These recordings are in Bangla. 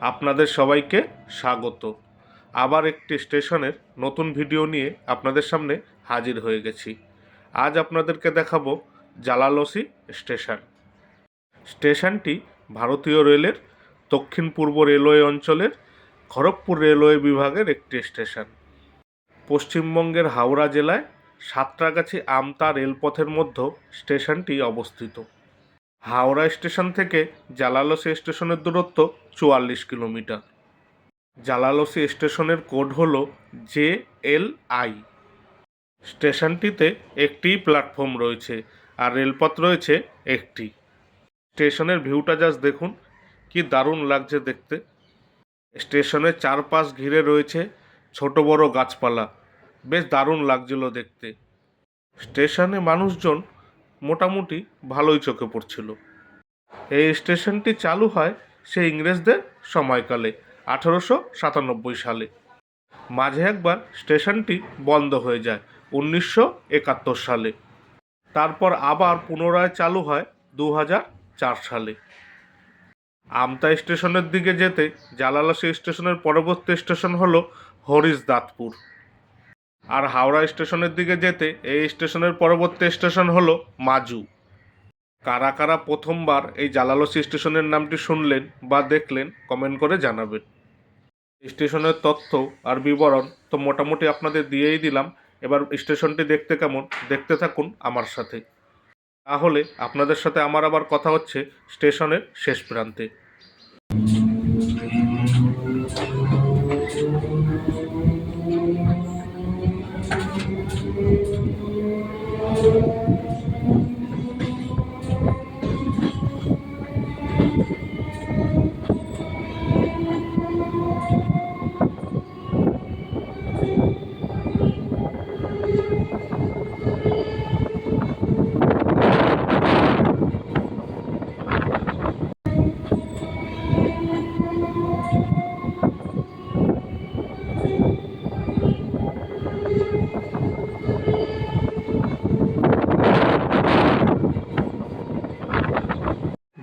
আপনাদের সবাইকে স্বাগত। আবার একটি স্টেশনের নতুন ভিডিও নিয়ে আপনাদের সামনে হাজির হয়ে গেছি। আজ আপনাদেরকে দেখাবো জালালসি স্টেশন। স্টেশনটি ভারতীয় রেলের দক্ষিণ পূর্ব রেলওয়ে অঞ্চলের খড়গপুর রেলওয়ে বিভাগের একটি স্টেশন। পশ্চিমবঙ্গের হাওড়া জেলায় সাঁতরাগাছি আমতা রেলপথের মধ্যে স্টেশনটি অবস্থিত। হাওড়া স্টেশন থেকে জালালসি স্টেশনের দূরত্ব চুয়াল্লিশ কিলোমিটার। জালালসি স্টেশনের কোড হল জে এল আই। স্টেশনটিতে একটি প্ল্যাটফর্ম রয়েছে আর রেলপথ রয়েছে একটি। স্টেশনের ভিউটা জাস্ট দেখুন, কি দারুণ লাগছে দেখতে। স্টেশনের চারপাশ ঘিরে রয়েছে ছোট বড় গাছপালা। বেশ দারুণ লাগছিল দেখতে। স্টেশনে মানুষজন মোটামুটি ভালোই চোখে পড়ছিল। এই স্টেশনটি চালু হয় সে ইংরেজদের সময়কালে, আঠারোশো সাতানব্বই সালে। মাঝে একবার স্টেশনটি বন্ধ হয়ে যায়, উনিশশো একাত্তর সালে। তারপর আবার পুনরায় চালু হয় দু চার সালে। আমতা স্টেশনের দিকে যেতে জালালাসি স্টেশনের পরবর্তী স্টেশন হলো হরিশদাতপুর। আর হাওড়া স্টেশনের দিকে যেতে এই স্টেশনের পরবর্তী স্টেশন হলো মাজু। কারা কারা প্রথমবার এই জালালসি স্টেশনের নামটি শুনলেন বা দেখলেন, কমেন্ট করে জানাবেন। স্টেশনের তথ্য আর বিবরণ তো মোটামুটি আপনাদের দিয়েই দিলাম। এবার স্টেশনটি দেখতে কেমন, দেখতে থাকুন আমার সাথে। তাহলে আপনাদের সাথে আমার আবার কথা হচ্ছে স্টেশনের শেষ প্রান্তে।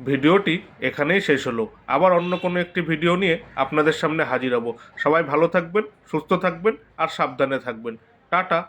ভিডিওটি এখানেই শেষ হলো। আবার অন্য কোনো একটি ভিডিও নিয়ে আপনাদের সামনে হাজির হব। সবাই ভালো থাকবেন, সুস্থ থাকবেন আর সাবধানে থাকবেন। টাটা।